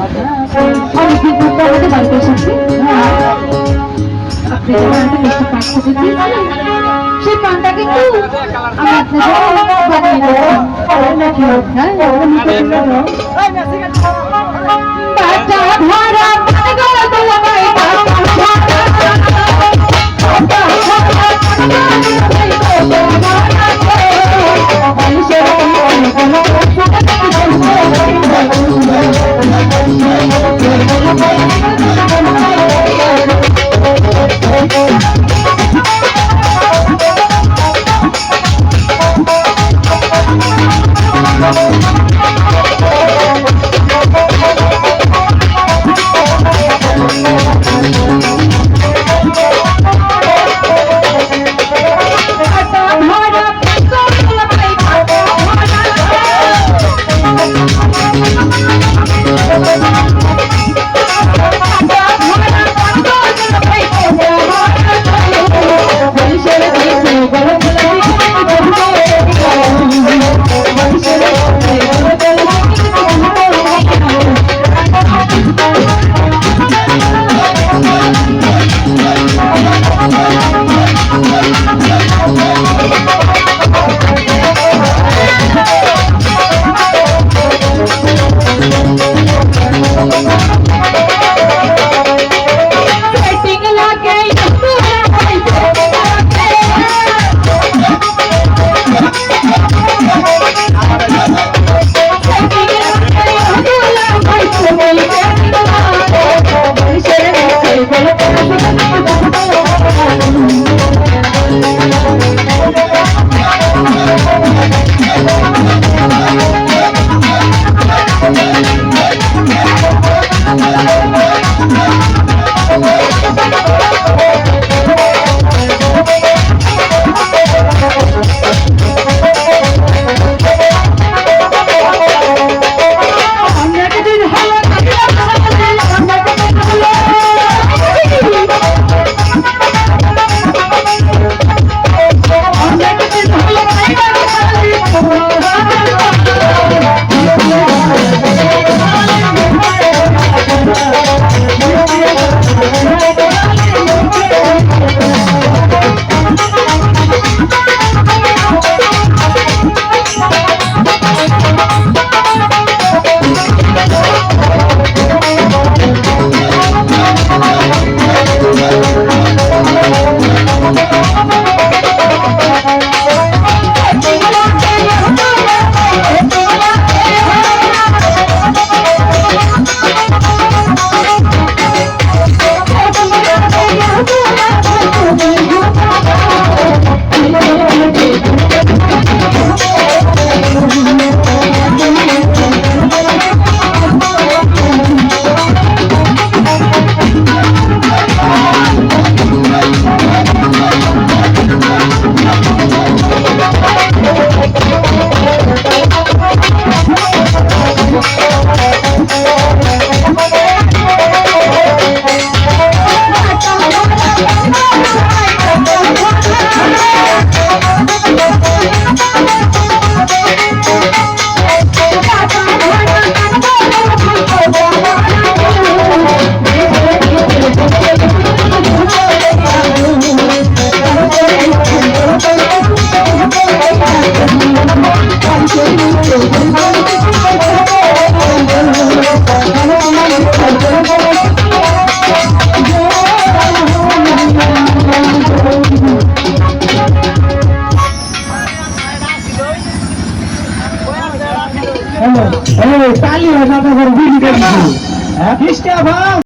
অনেকদিন পর আমাদের বাড়িতে এসেছি আপনি যেমন একটা মিষ্টি পান খেতে দিয়েছিলেন সেই পানটা কিন্তু আমি জন্য বানিয়ে নাকি হ্যাঁ বাটা ভরা পাগল তোমায় Setting Thank. তালি হয় না খাচ্ছি হ্যাঁ?